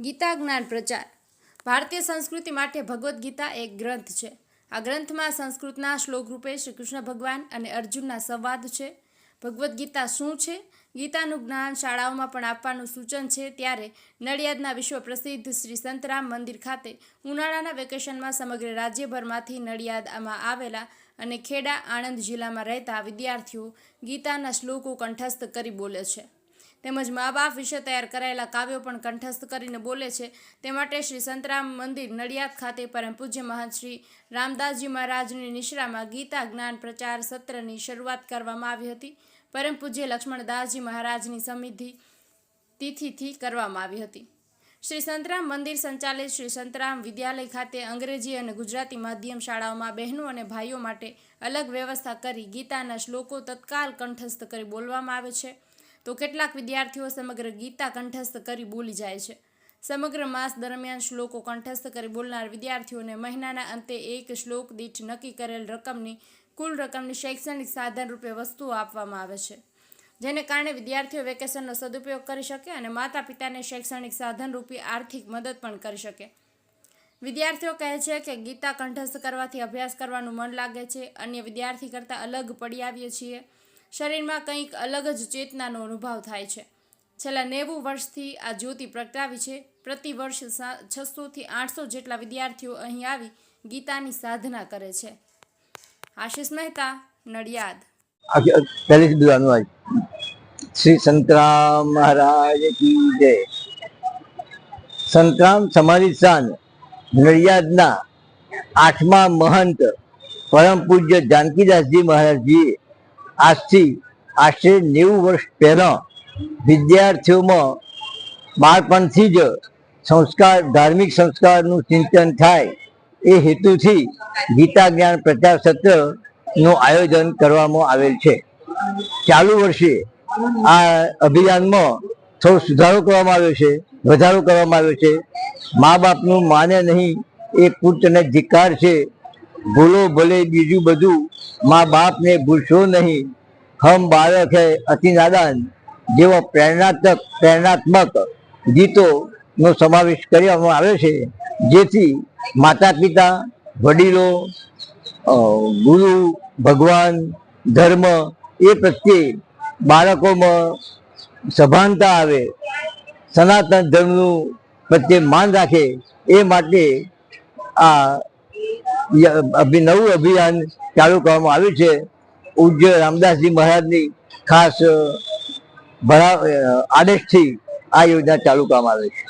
ગીતા જ્ઞાન પ્રચાર. ભારતીય સંસ્કૃતિ માટે ભગવદ્ ગીતા એક ગ્રંથ છે. આ ગ્રંથમાં સંસ્કૃતના શ્લોક રૂપે શ્રી કૃષ્ણ ભગવાન અને અર્જુનના સંવાદ છે. ભગવદ્ ગીતા શું છે? ગીતાનું જ્ઞાન શાળાઓમાં પણ આપવાનું સૂચન છે. ત્યારે નડિયાદના વિશ્વ પ્રસિદ્ધ શ્રી સંતરામ મંદિર ખાતે ઉનાળાના વેકેશનમાં સમગ્ર રાજ્યભરમાંથી નડિયાદમાં આવેલા અને ખેડા, આણંદ જિલ્લામાં રહેતા વિદ્યાર્થીઓ ગીતાના શ્લોકો કંઠસ્થ કરી બોલે છે. તેમજ મા બાપ વિશે તૈયાર કરાયેલા કાવ્યો પણ કંઠસ્થ કરીને બોલે છે. તે માટે શ્રી સંતરામ મંદિર નડિયાદ ખાતે પરમ પૂજ્ય મહંત શ્રી રામદાસજી મહારાજની નિશ્રામાં ગીતા જ્ઞાન પ્રચાર સત્રની શરૂઆત કરવામાં આવી હતી. પરમ પૂજ્ય લક્ષ્મણદાસજી મહારાજની સમિધિ તિથિથી કરવામાં આવી હતી. શ્રી સંતરામ મંદિર સંચાલિત શ્રી સંતરામ વિદ્યાલય ખાતે અંગ્રેજી અને ગુજરાતી માધ્યમ શાળાઓમાં બહેનો અને ભાઈઓ માટે અલગ વ્યવસ્થા કરી ગીતાના શ્લોકો તત્કાલ કંઠસ્થ કરી બોલવામાં આવે છે. તો કેટલાક વિદ્યાર્થીઓ સમગ્ર ગીતા કંઠસ્થ કરી બોલી જાય છે. સમગ્ર માસ દરમિયાન શ્લોકો કંઠસ્થ કરી બોલનાર વિદ્યાર્થીઓને મહિનાના અંતે એક શ્લોક દીઠ નક્કી કરેલ રકમની, કુલ રકમની શૈક્ષણિક સાધન રૂપે વસ્તુઓ આપવામાં આવે છે. જેને કારણે વિદ્યાર્થીઓ વેકેશનનો સદુપયોગ કરી શકે અને માતા પિતાને શૈક્ષણિક સાધન રૂપી આર્થિક મદદ પણ કરી શકે. વિદ્યાર્થીઓ કહે છે કે ગીતા કંઠસ્થ કરવાથી અભ્યાસ કરવાનું મન લાગે છે. અન્ય વિદ્યાર્થી કરતાં અલગ પડી આવીએ છીએ. શરીરમાં કંઈક અલગ જ ચેતનાનો અનુભવ થાય છે. છેલ્લા નેવું વર્ષથી આ જ્યોતિ પ્રગટાવી છે. પ્રતિ વર્ષ છસોથી આઠસો જેટલા વિદ્યાર્થીઓ અહીં આવી ગીતાની સાધના કરે છે. આશિષ મહેતા, નડિયાદ. આખી પહેલેથી શ્રી સંતરામ મહારાજ કી જય. સંતરામ સમાધિ સ્થાન, નડિયાદના આઠમા મહંત પરમ પૂજ્ય જાનકીદાસજી મહારાજજીએ આજથી આશરે નેવું વર્ષ પહેલાં વિદ્યાર્થીઓમાં બાળપણથી જ સંસ્કાર, ધાર્મિક સંસ્કારનું ચિંતન થાય એ હેતુથી ગીતા જ્ઞાન પ્રચાર સત્રનું આયોજન કરવામાં આવેલ છે. ચાલુ વર્ષે આ અભિયાનમાં થોડો સુધારો કરવામાં આવ્યો છે, વધારો કરવામાં આવ્યો છે. મા બાપનું માને નહીં એ પુત્રને ધિકાર છે ભૂલો ભલે બીજું બધું મા બાપને ભૂલશો નહીં. હમ બાળક હૈ અતિ નાદાન જેવા પ્રેરણાત્મક પ્રેરણાત્મક ગીતો નો સમાવેશ કરવામાં આવે છે, જેથી માતા પિતા વડીલો ગુરુ, ભગવાન, ધર્મ એ પ્રત્યે બાળકોમાં સભાનતા આવે. સનાતન ધર્મનું પ્રત્યે માન રાખે એ માટે આ નવું અભિયાન ચાલુ કરવામાં આવ્યું છે. પૂજ્ય રામદાસજી મહારાજની ખાસ ભરા આદેશથી આ યોજના ચાલુ કરવામાં આવે છે.